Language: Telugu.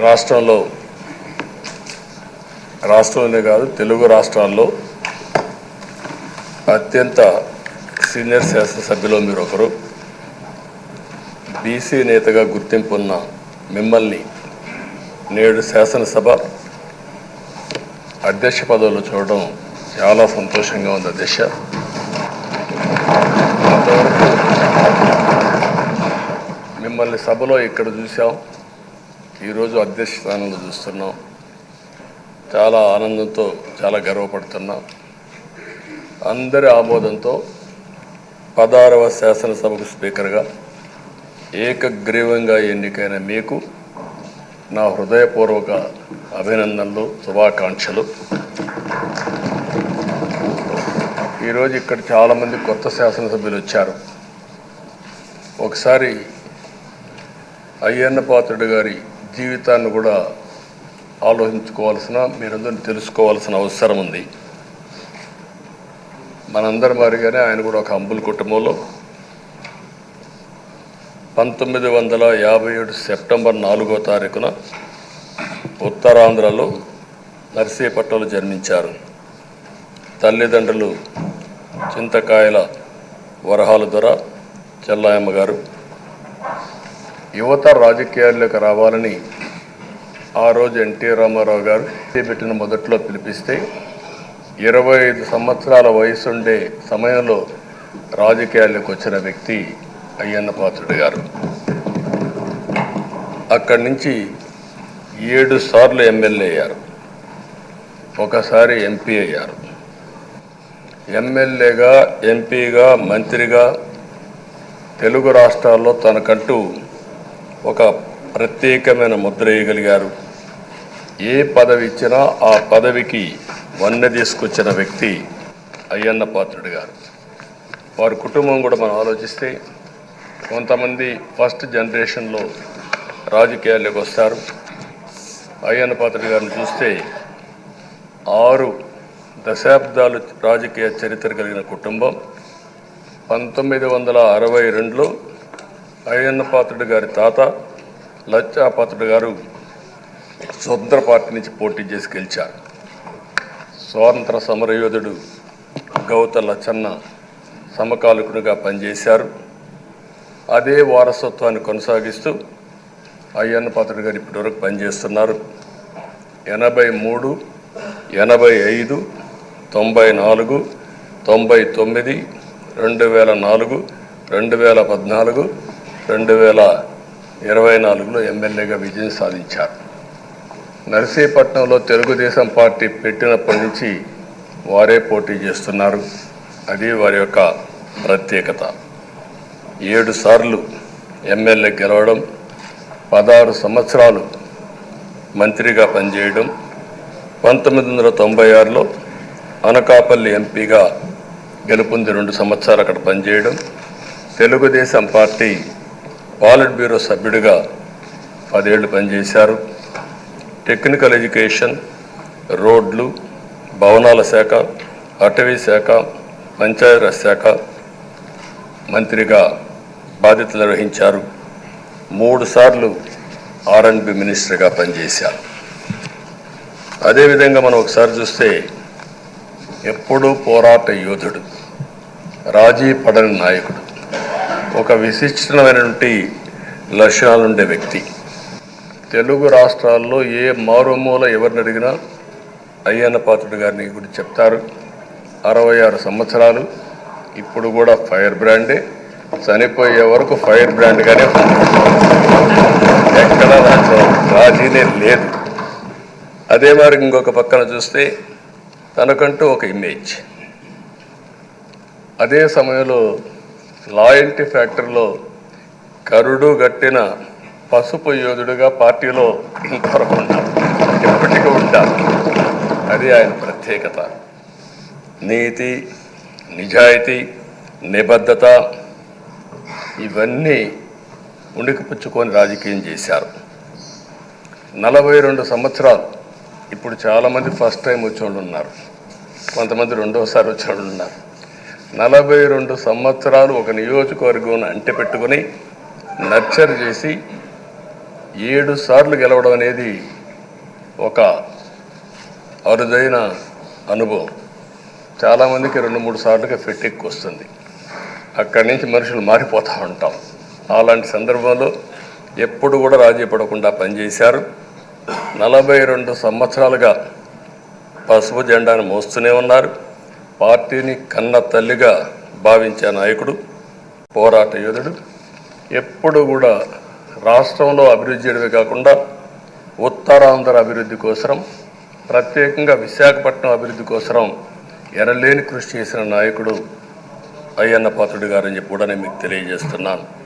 రాష్ట్రంలో రాష్ట్రంలోనే కాదు తెలుగు రాష్ట్రాల్లో అత్యంత సీనియర్ శాసనసభ్యులో మీరు ఒకరు. బీసీ నేతగా గుర్తింపు ఉన్న మిమ్మల్ని నేడు శాసనసభ అధ్యక్ష పదవిలో చూడడం చాలా సంతోషంగా ఉంది అధ్యక్ష. అంతవరకు మిమ్మల్ని సభలో ఇక్కడ చూసాం ఈరోజు అధ్యక్ష స్థానంలో చూస్తున్నాం. చాలా ఆనందంతో చాలా గర్వపడుతున్నాం. అందరి ఆమోదంతో పదహారవ శాసనసభకు స్పీకర్గా ఏకగ్రీవంగా ఎన్నికైన మీకు నా హృదయపూర్వక అభినందనలు శుభాకాంక్షలు. ఈరోజు ఇక్కడ చాలామంది కొత్త శాసనసభ్యులు వచ్చారు. ఒకసారి అయ్యన్న పాత్రుడు గారి జీవితాన్ని కూడా ఆలోచించుకోవాల్సిన మీరందరూ తెలుసుకోవాల్సిన అవసరం ఉంది. మనందరి మారిగానే ఆయన కూడా ఒక అంబుల్ కుటుంబంలో. పంతొమ్మిది వందల యాభై ఏడు సెప్టెంబర్ నాలుగో తారీఖున ఉత్తరాంధ్రలో నర్సీపట్నంలో జన్మించారు. తల్లిదండ్రులు చింతకాయల వరహాల దొర చెల్లాయమ్మ గారు యువత రాజకీయాల్లోకి రావాలని ఆ రోజు ఎన్టీ రామారావు గారు పెట్టిన మొదట్లో పిలిపిస్తే ఇరవై ఐదు సంవత్సరాల వయసుండే సమయంలో రాజకీయాల్లోకి వచ్చిన వ్యక్తి అయ్యన్న పాత్రుడు గారు. అక్కడి నుంచి ఏడు సార్లు ఎమ్మెల్యే అయ్యారు. ఒకసారి ఎంపీ అయ్యారు. ఎమ్మెల్యేగా ఎంపీగా మంత్రిగా తెలుగు రాష్ట్రాల్లో తనకంటూ ఒక ప్రత్యేకమైన ముద్ర వేయగలిగారు. ఏ పదవి ఇచ్చినా ఆ పదవికి వన్నె తీసుకొచ్చిన వ్యక్తి అయ్యన్న పాత్రుడు గారు. వారి కుటుంబం కూడా మనం ఆలోచిస్తే కొంతమంది ఫస్ట్ జనరేషన్లో రాజకీయాల్లోకి వస్తారు. అయ్యన్న పాత్రుడు గారిని చూస్తే ఆరు దశాబ్దాలు రాజకీయ చరిత్ర కలిగిన కుటుంబం. పంతొమ్మిది వందల అరవై రెండులో అయ్యన్న పాత్రుడు గారి తాత లచ్చా పాత్రుడు గారు స్వతంత్ర పార్టీ నుంచి పోటీ చేసి గెలిచారు. స్వాతంత్ర సమరయోధుడు గౌత లచ్చన్న సమకాలికునిగా పనిచేశారు. అదే వారసత్వాన్ని కొనసాగిస్తూ అయ్యన్న పాత్రుడు గారు ఇప్పటివరకు పనిచేస్తున్నారు. ఎనభై మూడు ఎనభై ఐదు తొంభై నాలుగు తొంభై తొమ్మిది రెండు వేల నాలుగు రెండు వేల పద్నాలుగు రెండు వేల ఇరవై నాలుగులో ఎమ్మెల్యేగా విజయం సాధించారు. నర్సీపట్నంలో తెలుగుదేశం పార్టీ పెట్టినప్పటి నుంచి వారే పోటీ చేస్తున్నారు. అది వారి యొక్క ప్రత్యేకత. ఏడు సార్లు ఎమ్మెల్యే గెలవడం పదహారు సంవత్సరాలు మంత్రిగా పనిచేయడం పంతొమ్మిది వందల తొంభై ఆరులో అనకాపల్లి ఎంపీగా గెలుపొంది రెండు సంవత్సరాలు అక్కడ పనిచేయడం తెలుగుదేశం పార్టీ పాలిట్ బ్యూరో సభ్యుడిగా పదేళ్ళు పనిచేశారు. టెక్నికల్ ఎడ్యుకేషన్ రోడ్లు భవనాల శాఖ అటవీ శాఖ పంచాయతీరాజ్ శాఖ మంత్రిగా బాధ్యతలు నిర్వహించారు. మూడు సార్లు ఆర్ఎండ్బి మినిస్టర్గా పనిచేశారు. అదేవిధంగా మనం ఒకసారి చూస్తే ఎప్పుడూ పోరాట యోధుడు రాజీ పడని నాయకుడు. ఒక విశిష్టమైనటువంటి లక్షణాలు ఉండే వ్యక్తి. తెలుగు రాష్ట్రాల్లో ఏ మారుమూల ఎవరిని అడిగినా అయ్యన్న పాత్రుడు గారిని గురించి చెప్తారు. అరవై ఆరు సంవత్సరాలు. ఇప్పుడు కూడా ఫైర్ బ్రాండే. చనిపోయే వరకు ఫైర్ బ్రాండ్గానే ఎక్కడ దాంట్లో రాజీనే లేదు. అదే మరి ఇంకొక పక్కన చూస్తే తనకంటూ ఒక ఇమేజ్. అదే సమయంలో లాయల్టీ ఫ్యాక్టరీలో కరుడు గట్టిన పసుపు యోధుడుగా పార్టీలో ఇంతవరకు ఉంటారు ఎప్పటికీ ఉంటారు అది ఆయన ప్రత్యేకత. నీతి నిజాయితీ నిబద్ధత ఇవన్నీ ఉణికిపుచ్చుకొని రాజకీయం చేశారు. నలభై రెండు సంవత్సరాలు ఇప్పుడు చాలామంది ఫస్ట్ టైం వచ్చేవాళ్ళు ఉన్నారు. కొంతమంది రెండోసారి వచ్చేవాళ్ళు ఉన్నారు. నలభై రెండు సంవత్సరాలు ఒక నియోజకవర్గం అంటె పెట్టుకొని నర్చర్ చేసి ఏడు సార్లు గెలవడం అనేది ఒక అరుదైన అనుభవం. చాలామందికి రెండు మూడు సార్లుగా ఫిట్టెక్కి వస్తుంది అక్కడి నుంచి మనుషులు మారిపోతూ ఉంటాం. అలాంటి సందర్భంలో ఎప్పుడు కూడా రాజీ పడకుండా పనిచేశారు. నలభై రెండు సంవత్సరాలుగా పసుపు జెండాను మోస్తూనే ఉన్నారు. పార్టీని కన్న తల్లిగా భావించే నాయకుడు పోరాట యోధుడు ఎప్పుడు కూడా రాష్ట్రంలో అభివృద్ధి చేయడమే కాకుండా ఉత్తరాంధ్ర అభివృద్ధి కోసం ప్రత్యేకంగా విశాఖపట్నం అభివృద్ధి కోసం ఎనలేని కృషి చేసిన నాయకుడు అయ్యన్న పాత్రుడు గారని చెప్పి కూడా నేను మీకు తెలియజేస్తున్నాను.